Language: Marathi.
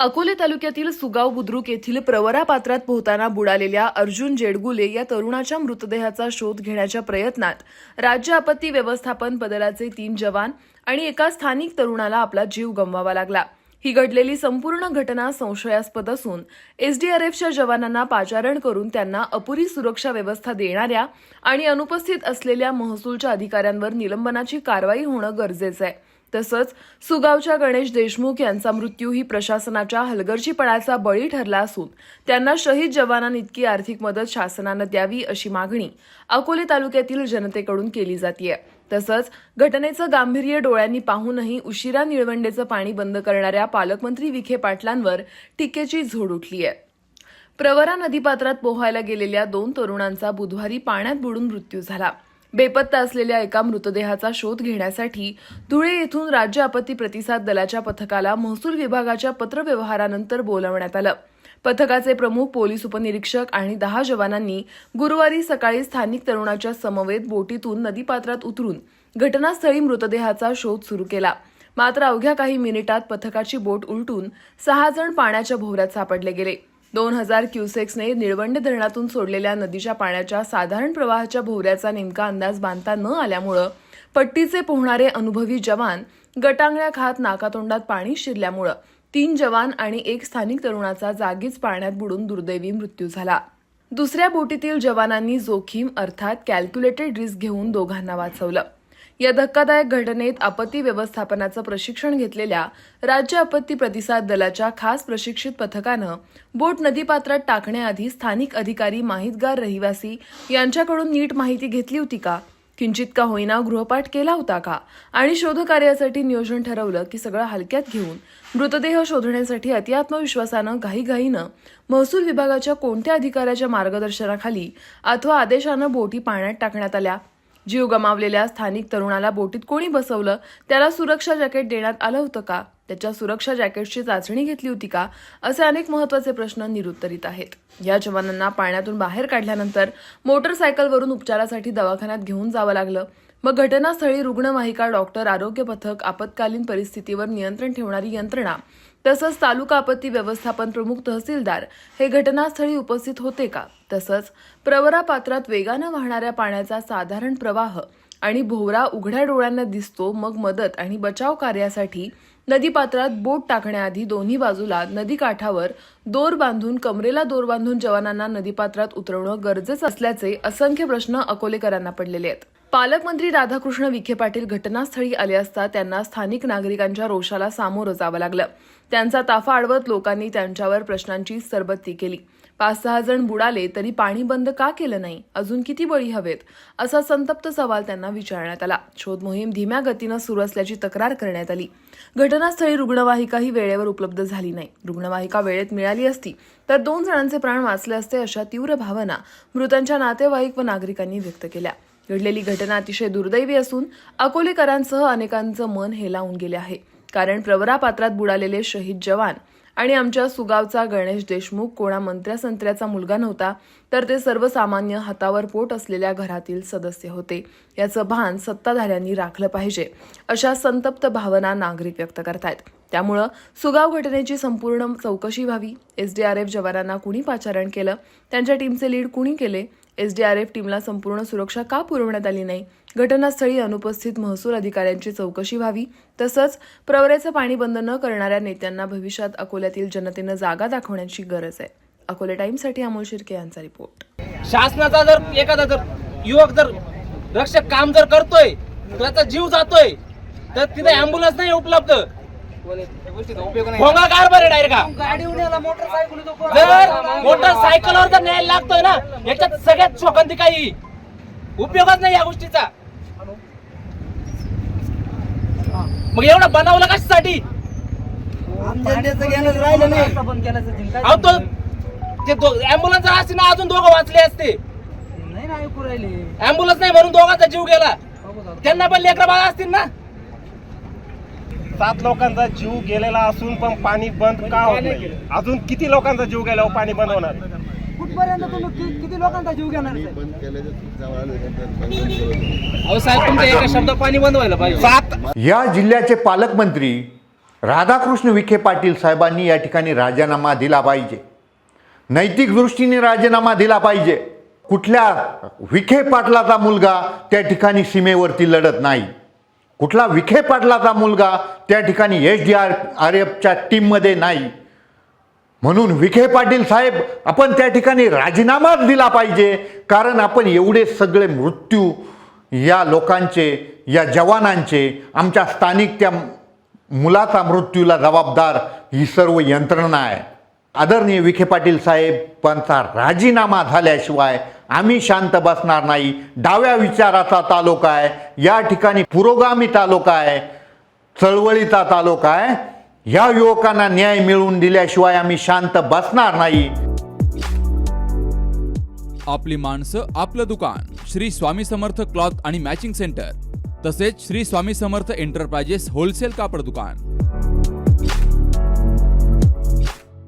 अकोले तालुक्यातील सुगाव बुद्रुक येथील प्रवरा पात्रात पोहताना बुडालेल्या अर्जुन जेडगुले या तरुणाच्या मृतदेहाचा शोध घेण्याच्या प्रयत्नात राज्य आपत्ती व्यवस्थापन बदलाचे तीन जवान आणि एका स्थानिक तरुणाला आपला जीव गमवावा लागला. ही घडलेली संपूर्ण घटना संशयास्पद असून एसडीआरएफच्या जवानांना पाचारण करून त्यांना अपुरी सुरक्षा व्यवस्था देणाऱ्या आणि अनुपस्थित असलेल्या महसूलच्या अधिकाऱ्यांवर निलंबनाची कारवाई होणं गरजेचं आहे. तसंच सुगावच्या गणेश देशमुख यांचा मृत्यू ही प्रशासनाच्या हलगर्जीपणाचा बळी ठरला असून त्यांना शहीद जवानांइतकी आर्थिक मदत शासनानं द्यावी अशी मागणी अकोले तालुक्यातील जनतेकडून केली जातीय. तसंच घटनेचं गांभीर्य डोळ्यांनी पाहूनही उशिरा निळवंडेचं पाणी बंद करणाऱ्या पालकमंत्री विखे पाटलांवर टीकेची झोड उठली आहे प्रवरा नदीपात्रात पोहायला गेलेल्या दोन तरुणांचा बुधवारी पाण्यात बुडून मृत्यू झाला. बेपत्ता असलेल्या एका मृतदेहाचा शोध घेण्यासाठी धुळे येथून राज्य आपत्ती प्रतिसाद दलाच्या पथकाला महसूल विभागाच्या पत्रव्यवहारानंतर बोलावण्यात आलं. पथकाचे प्रमुख पोलीस उपनिरीक्षक आणि दहा जवानांनी गुरुवारी सकाळी स्थानिक तरुणाच्या समवेत बोटीतून नदीपात्रात उतरून घटनास्थळी मृतदेहाचा शोध सुरू केला. मात्र अवघ्या काही मिनिटात पथकाची बोट उलटून सहा जण पाण्याच्या भोवऱ्यात सापडले गेले. दोन हजार क्युसेक्सने निळवंड धरणातून सोडलेल्या नदीच्या पाण्याच्या साधारण प्रवाहाच्या भोवऱ्याचा नेमका अंदाज बांधता न आल्यामुळं पट्टीचे पोहणारे अनुभवी जवान गटांगळ्या खात नाकातोंडात पाणी शिरल्यामुळं तीन जवान आणि एक स्थानिक तरुणाचा जागीच पाण्यात बुडून दुर्दैवी मृत्यू झाला. दुसऱ्या बोटीतील जवानांनी जोखीम अर्थात कॅल्क्युलेटेड रिस्क घेऊन दोघांना वाचवलं. या धक्कादायक घटनेत आपत्ती व्यवस्थापनाचं प्रशिक्षण घेतलेल्या राज्य आपत्ती प्रतिसाद दलाच्या खास प्रशिक्षित पथकानं बोट नदीपात्रात टाकण्याआधी स्थानिक अधिकारी माहितगार रहिवासी यांच्याकडून नीट माहिती घेतली होती का? किंचित का होईना गृहपाठ केला होता का? आणि शोधकार्यासाठी नियोजन ठरवलं की सगळं हलक्यात घेऊन मृतदेह शोधण्यासाठी अतिआत्मविश्वासानं घाईघाईनं महसूल विभागाच्या कोणत्या अधिकाऱ्याच्या मार्गदर्शनाखाली अथवा आदेशानं बोटी पाण्यात टाकण्यात आल्या? जीव गमावलेल्या स्थानिक तरुणाला बोटीत कोणी बसवलं? त्याला सुरक्षा जॅकेट देण्यात आलं होतं का? त्याच्या सुरक्षा जॅकेटची चाचणी घेतली होती का? असे अनेक महत्त्वाचे प्रश्न निरुत्तरित आहेत. या जवानांना पाण्यातून बाहेर काढल्यानंतर मोटरसायकलवरून उपचारासाठी दवाखान्यात घेऊन जावं लागलं. मग घटनास्थळी रुग्णवाहिका डॉक्टर आरोग्य पथक आपत्कालीन परिस्थितीवर नियंत्रण ठेवणारी यंत्रणा तसंच तालुका आपत्ती व्यवस्थापन प्रमुख तहसीलदार हे घटनास्थळी उपस्थित होते का? तसंच प्रवरा पात्रात वेगानं वाहणाऱ्या पाण्याचा साधारण प्रवाह आणि भोवरा उघड्या डोळ्यांना दिसतो मग मदत आणि बचाव कार्यासाठी नदीपात्रात बोट टाकण्याआधी दोन्ही बाजूला नदीकाठावर दोर बांधून कमरेला दोर बांधून जवानांना नदीपात्रात उतरवणं गरजेचं असल्याचे असंख्य प्रश्न अकोलेकरांना पडलेले आहेत. पालकमंत्री राधाकृष्ण विखे पाटील घटनास्थळी आले असता त्यांना स्थानिक नागरिकांच्या रोषाला सामोरं जावं लागलं. त्यांचा ताफा अडवत लोकांनी त्यांच्यावर प्रश्नांची सरबत्ती केली. पाच सहा जण बुडाले तरी पाणी बंद का केलं नाही? अजून किती बळी हवेत? असा संतप्त सवाल त्यांना विचारण्यात आला. शोध मोहीम धीम्या गतीनं सुरू असल्याची तक्रार करण्यात आली. घटनास्थळी रुग्णवाहिकाही वेळेवर उपलब्ध झाली नाही. रुग्णवाहिका वेळेत मिळाली असती तर दोन जणांचे प्राण वाचले असते अशा तीव्र भावना मृतांच्या नातेवाईक व नागरिकांनी व्यक्त केल्या. घडलेली घटना अतिशय दुर्दैवी असून अकोलेकरांसह अनेकांचं मन हेलावून गेले आहे. कारण प्रवरा पात्रात बुडालेले शहीद जवान आणि आमच्या सुगावचा गणेश देशमुख कोणा मंत्र्या संत्र्याचा मुलगा नव्हता तर ते सर्वसामान्य हातावर पोट असलेल्या घरातील सदस्य होते. याचं भान सत्ताधाऱ्यांनी राखलं पाहिजे अशा संतप्त भावना नागरिक व्यक्त करतायत. त्यामुळं सुगाव घटनेची संपूर्ण चौकशी व्हावी. एसडीआरएफ जवानांना कुणी पाचारण केलं? त्यांच्या टीमचे लीड कुणी केले? एसडीआरएफ टीमला संपूर्ण सुरक्षा का पुरवण्यात आली नाही? घटनास्थळी अनुपस्थित महसूल अधिकाऱ्यांची चौकशी व्हावी तसंच प्रवऱ्याचं पाणी बंद न करणाऱ्या नेत्यांना भविष्यात अकोल्यातील जनतेनं जागा दाखवण्याची गरज आहे. अकोले टाइम्ससाठी अमोल शिर्के यांचा रिपोर्ट. शासनाचा जर एखादा जर युवक जर रक्षक काम जर करतोय त्याचा जीव जातोय तर तिथे अँब्युलन्स नाही उपलब्ध. भोंगा कारभार आहे डायरेक्ट जर मोटरसायकलवर जर न्यायला लागतोय ना याच्यात सगळ्यात शोकांती काही. उपयोगच नाही या गोष्टीचा. मग एवढं बनवलं कशासाठी? अहो तो ते अँब्युलन्स असते ना अजून दोघं वाचले असते. अँब्युलन्स नाही म्हणून दोघांचा जीव गेला. त्यांना पण लेकरं बाळा असतील ना. सात लोकांचा जीव गेलेला असून पण पाणी बंद का होत नाही? अजून किती लोकांचा जीव गेल्यावर पाणी बंद होणार? कुठपर्यंत तुम्ही कि- किती लोकांचा जीव घेणार आहे? बंद केल्याच्या अहो साहेब तुमच्या एका शब्द पाणी बंद व्हायला पाहिजे सात या जिल्ह्याचे पालकमंत्री राधाकृष्ण विखे पाटील साहेबांनी या ठिकाणी राजीनामा दिला पाहिजे. नैतिक दृष्टीने राजीनामा दिला पाहिजे. कुठल्या विखे पाटलाचा मुलगा त्या ठिकाणी सीमेवरती लढत नाही. कुठला विखे पाटलाचा मुलगा त्या ठिकाणी एच डी आर आर एफच्या टीममध्ये नाही. म्हणून विखे पाटील साहेब आपण त्या ठिकाणी राजीनामाच दिला पाहिजे. कारण आपण एवढे सगळे मृत्यू या लोकांचे या जवानांचे आमच्या स्थानिक त्या मुलाचा मृत्यूला जबाबदार ही सर्व यंत्रणा आहे. आदरणीय विखे पाटील साहेब पंचा राजीनामा झाल्याशिवाय आम्ही शांत बसणार नाही. डाव्या विचाराचा तालुका आहे. या ठिकाणी पुरोगामी तालुका आहे. चळवळीचा तालुका आहे. या युवकांना न्याय मिळवून दिल्याशिवाय आम्ही शांत बसणार नाही. आपली माणसं आपलं दुकान. श्री स्वामी समर्थ क्लॉथ आणि मॅचिंग सेंटर. तसेच श्री स्वामी समर्थ एंटरप्राइजेस होलसेल कापड दुकान.